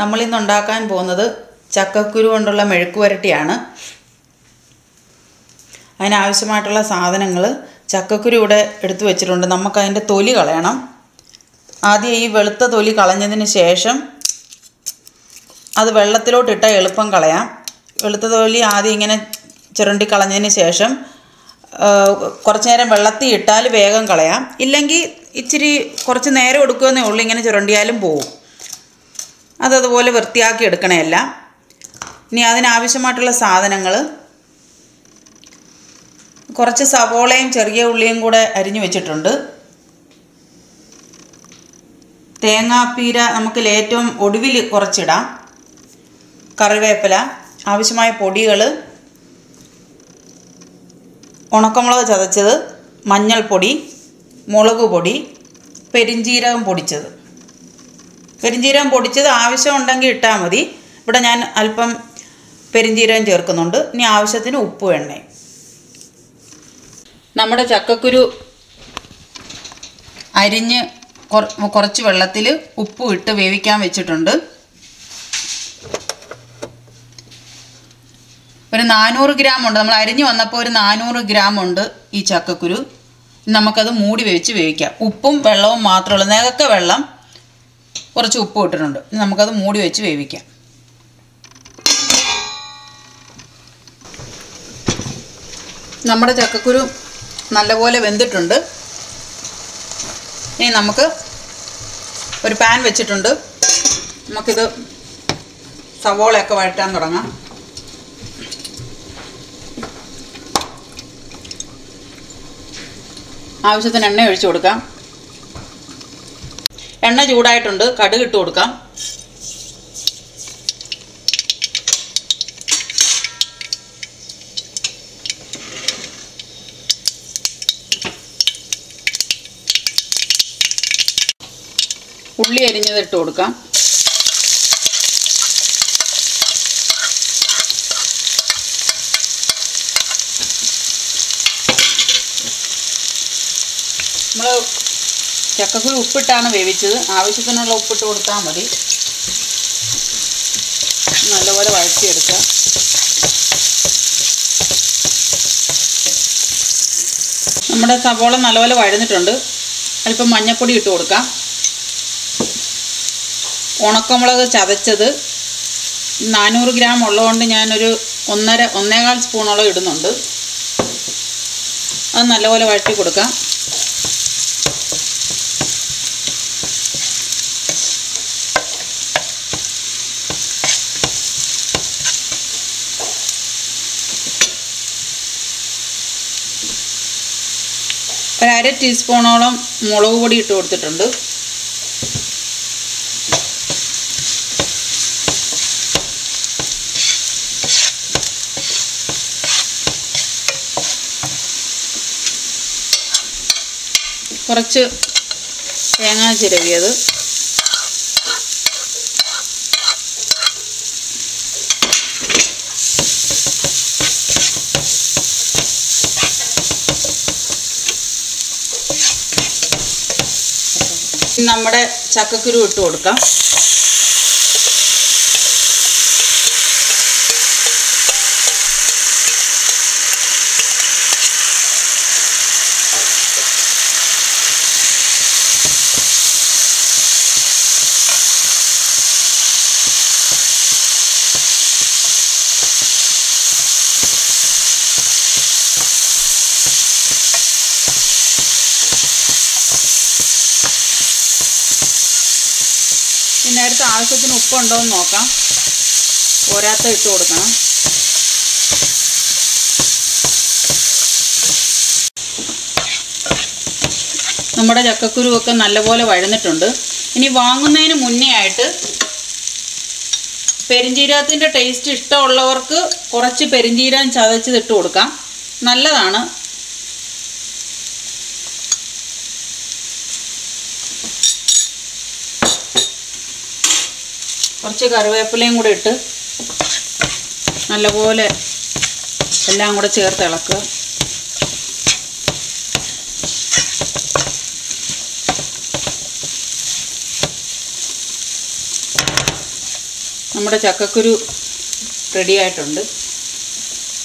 നമ്മളിന്ന് ഉണ്ടാക്കാൻ പോകുന്നത് ചക്കക്കുരു കൊണ്ടുള്ള മെഴുക്ക് പുരട്ടിയാണ് അതിനാവശ്യമായിട്ടുള്ള സാധനങ്ങൾ ചക്കക്കുരു ഇവിടെ എടുത്തു വെച്ചിട്ടുണ്ട്. നമുക്കതിന്റെ തൊലി കളയണം. ആദ്യം ഈ വെളുത്ത തൊലി കളഞ്ഞതിന് ശേഷം അത് വെള്ളത്തിലോട്ടിട്ട എളുപ്പം കളയാം. വെളുത്ത തൊലി ആദ്യം ഇങ്ങനെ ചുരണ്ടി കളഞ്ഞതിന് ശേഷം കുറച്ച് നേരം വെള്ളത്തിൽ ഇട്ടാൽ വേഗം കളയാം. ഇല്ലെങ്കിൽ ഇച്ചിരി കുറച്ച് നേരം എടുക്കുമെന്നേ ഉള്ളൂ. ഇങ്ങനെ ചുരണ്ടിയാലും പോവും. അതതുപോലെ വൃത്തിയാക്കി എടുക്കണമല്ല ഇനി അതിനാവശ്യമായിട്ടുള്ള സാധനങ്ങൾ കുറച്ച് സവോളയും ചെറിയ ഉള്ളിയും കൂടെ അരിഞ്ഞു വെച്ചിട്ടുണ്ട്. തേങ്ങാപ്പീര നമുക്ക് ഏറ്റവും ഒടുവിൽ കുറച്ചിടാം. കറിവേപ്പില ആവശ്യമായ പൊടികൾ ഉണക്കമുളക് ചതച്ചത് മഞ്ഞൾപ്പൊടി മുളക് പൊടി പെരിഞ്ചീരകം പൊടിച്ചത്. പെരിഞ്ജീരകം പൊടിച്ചത് ആവശ്യമുണ്ടെങ്കിൽ ഇട്ടാൽ മതി. ഇവിടെ ഞാൻ അല്പം പെരിഞ്ചീരകം ചേർക്കുന്നുണ്ട്. ഇനി ആവശ്യത്തിന് ഉപ്പ് എണ്ണയും നമ്മുടെ ചക്കക്കുരു അരിഞ്ഞ് കുറച്ച് വെള്ളത്തിൽ ഉപ്പും ഇട്ട് വേവിക്കാൻ വെച്ചിട്ടുണ്ട്. ഒരു നാനൂറ് ഗ്രാം ഉണ്ട്. നമ്മൾ അരിഞ്ഞു വന്നപ്പോൾ ഒരു നാനൂറ് ഗ്രാം ഉണ്ട് ഈ ചക്കക്കുരു. നമുക്കത് മൂടി വെച്ച് വേവിക്കാം. ഉപ്പും വെള്ളവും മാത്രമേ ഉള്ളൂ. നികക്ക വെള്ളം കുറച്ച് ഉപ്പ് ഇട്ടിട്ടുണ്ട്. ഇനി നമുക്കത് മൂടി വെച്ച് വേവിക്കാം. നമ്മുടെ ചക്കക്കുരു നല്ലപോലെ വെന്തിട്ടുണ്ട്. ഇനി നമുക്ക് ഒരു പാൻ വെച്ചിട്ടുണ്ട്. നമുക്കിത് സവോളയൊക്കെ വഴറ്റാൻ തുടങ്ങാം. ആവശ്യത്തിന് എണ്ണ ഒഴിച്ചു കൊടുക്കാം. എണ്ണ ചൂടായിട്ടുണ്ട്. കടുക് ഇട്ട് കൊടുക്കാം. ഉള്ളി അരിഞ്ഞത് ഇട്ട് കൊടുക്കാം. നമ്മൾ ചക്കക്കുരു ഉപ്പിട്ടാണ് വേവിച്ചത്. ആവശ്യത്തിനുള്ള ഉപ്പിട്ട് കൊടുത്താൽ മതി. നല്ലപോലെ വഴറ്റിയെടുക്കുക നമ്മുടെ സവോള നല്ലപോലെ വഴന്നിട്ടുണ്ട്. അല്പം മഞ്ഞൾപ്പൊടി ഇട്ട് കൊടുക്കാം. ഉണക്കമുളക് ചതച്ചത് നാനൂറ് ഗ്രാം ഉള്ളതുകൊണ്ട് ഞാനൊരു ഒന്നര ഒന്നേകാൽ സ്പൂണോളം ഇടുന്നുണ്ട്. അത് നല്ലപോലെ വഴറ്റി കൊടുക്കാം. ഒരു അര ടീസ്പൂണോളം മുളക് പൊടി ഇട്ട് കൊടുത്തിട്ടുണ്ട്. കുറച്ച് തേങ്ങ ചിരവിയത് നമ്മുടെ ചക്കക്കുരു ഇട്ട് കൊടുക്കാം. അടുത്ത് ആവശ്യത്തിന് ഉപ്പുണ്ടോ എന്ന് നോക്കാം. പോരാത്ത ഇട്ട് കൊടുക്കണം. നമ്മുടെ ചക്കക്കുരുവൊക്കെ നല്ലപോലെ വഴന്നിട്ടുണ്ട്. ഇനി വാങ്ങുന്നതിന് മുന്നേ ആയിട്ട് പെരിഞ്ജീരകത്തിന്റെ ടേസ്റ്റ് ഇഷ്ടമുള്ളവർക്ക് കുറച്ച് പെരിഞ്ജീരകം ചതച്ചതിട്ട് കൊടുക്കാം. നല്ലതാണ്. കുറച്ച് കറിവേപ്പിലയും കൂടെ ഇട്ട് നല്ലപോലെ എല്ലാം കൂടെ ചേർത്ത് ഇളക്കുക. നമ്മുടെ ചക്കക്കുരു റെഡി ആയിട്ടുണ്ട്.